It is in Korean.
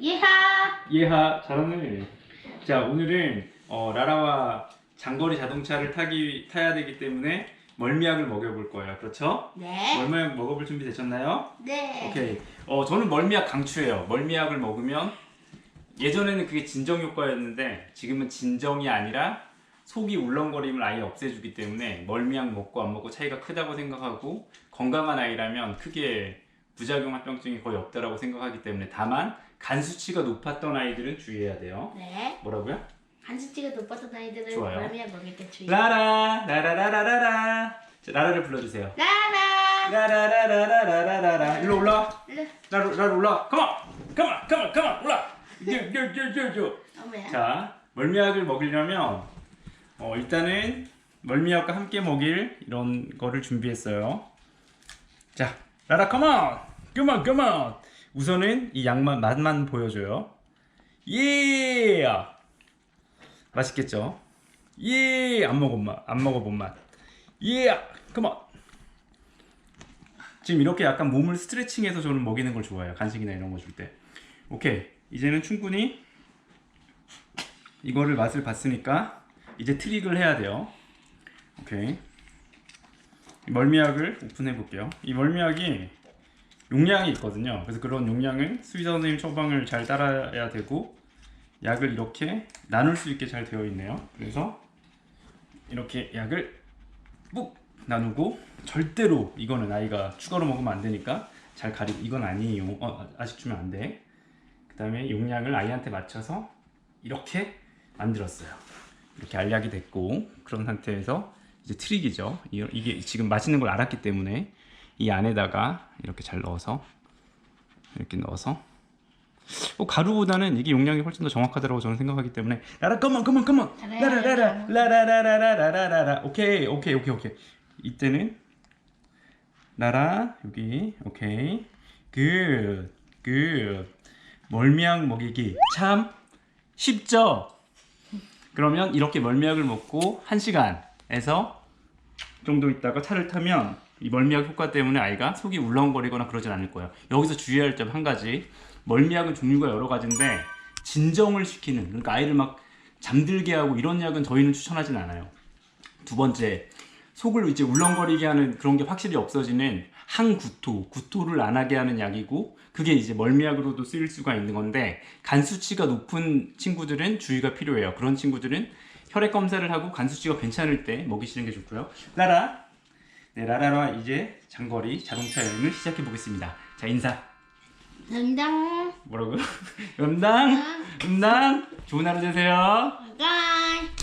예하. 예하 잘하네. 자 오늘은 어, 라라와 장거리 자동차를 타기 타야 되기 때문에 멀미약을 먹여볼 거예요. 그렇죠? 네. 멀미약 먹어볼 준비 되셨나요? 네. 오케이. 어 저는 멀미약 강추해요. 멀미약을 먹으면 예전에는 그게 진정 효과였는데 지금은 진정이 아니라 속이 울렁거림을 아예 없애주기 때문에 멀미약 먹고 안 먹고 차이가 크다고 생각하고 건강한 아이라면 크게 부작용 합병증이 거의 없다라고 생각하기 때문에 다만 간 수치가 높았던 아이들은 주의해야 돼요. 네. 뭐라고요? 한수치가 높았던 아이들은 좋아요. 주의. 라라 라라라라라라. 자, 라라를 불러주세요. 라라. 라라라라라라라라. 일로 올라. 네. 라라 라라 올라. 컴온, 컴온, 컴온, 컴온 올라. 요요요요요. 어머야. 자, 멀미약을 먹이려면 어, 일단은 멀미약과 함께 먹일 이런 거를 준비했어요. 자, 라라 컴온, 컴온, 컴온. 우선은 이 양만 맛만 보여줘요. 예. 맛있겠죠? 예. 안 먹어본 맛, 안 먹어본 맛. 예. 컴온. 지금 이렇게 약간 몸을 스트레칭해서 저는 먹이는 걸 좋아해요. 간식이나 이런 거 줄 때. 오케이. 이제는 충분히 이거를 맛을 봤으니까 이제 트릭을 해야 돼요. 오케이. 이 멀미약을 오픈해 볼게요. 이 멀미약이 용량이 있거든요. 그래서 그런 용량은 수의사 선생님 처방을 잘 따라야 되고 약을 이렇게 나눌 수 있게 잘 되어 있네요. 그래서 이렇게 약을 ปุ๊ 나누고 절대로 이거는 아이가 추가로 먹으면 안 되니까 잘 가리고 이건 아니에요. 어, 아직 주면 안 돼. 그 다음에 용량을 아이한테 맞춰서 이렇게 만들었어요. 이렇게 알약이 됐고 그런 상태에서 이제 트릭이죠. 이게 지금 맛있는 걸 알았기 때문에 이 안에다가 이렇게 잘 넣어서 이렇게 넣어서. 어, 가루보다는 이게 용량이 훨씬 더 정확하다고 저는 생각하기 때문에. 라라 컴온 컴온 컴온 라라라라 라라라라라라라 오케이 오케이 오케이 오케이. 이때는 라라 여기 오케이. 굿굿 멀미약 먹이기. 참 쉽죠? 그러면 이렇게 멀미약을 먹고 1시간에서 정도 있다가 차를 타면 이 멀미약 효과 때문에 아이가 속이 울렁거리거나 그러진 않을 거예요. 여기서 주의할 점 한 가지. 멀미약은 종류가 여러 가지인데 진정을 시키는 그러니까 아이를 막 잠들게 하고 이런 약은 저희는 추천하진 않아요. 두 번째 속을 이제 울렁거리게 하는 그런 게 확실히 없어지는 항구토, 구토를 안 하게 하는 약이고 그게 이제 멀미약으로도 쓰일 수가 있는 건데 간 수치가 높은 친구들은 주의가 필요해요. 그런 친구들은 혈액 검사를 하고 간 수치가 괜찮을 때 먹이시는 게 좋고요. 라라, 네 라라라 이제 장거리 자동차 여행을 시작해 보겠습니다. 자 인사. 당당. 뭐라고요? 음당, 음당. 좋은 하루 되세요. 당.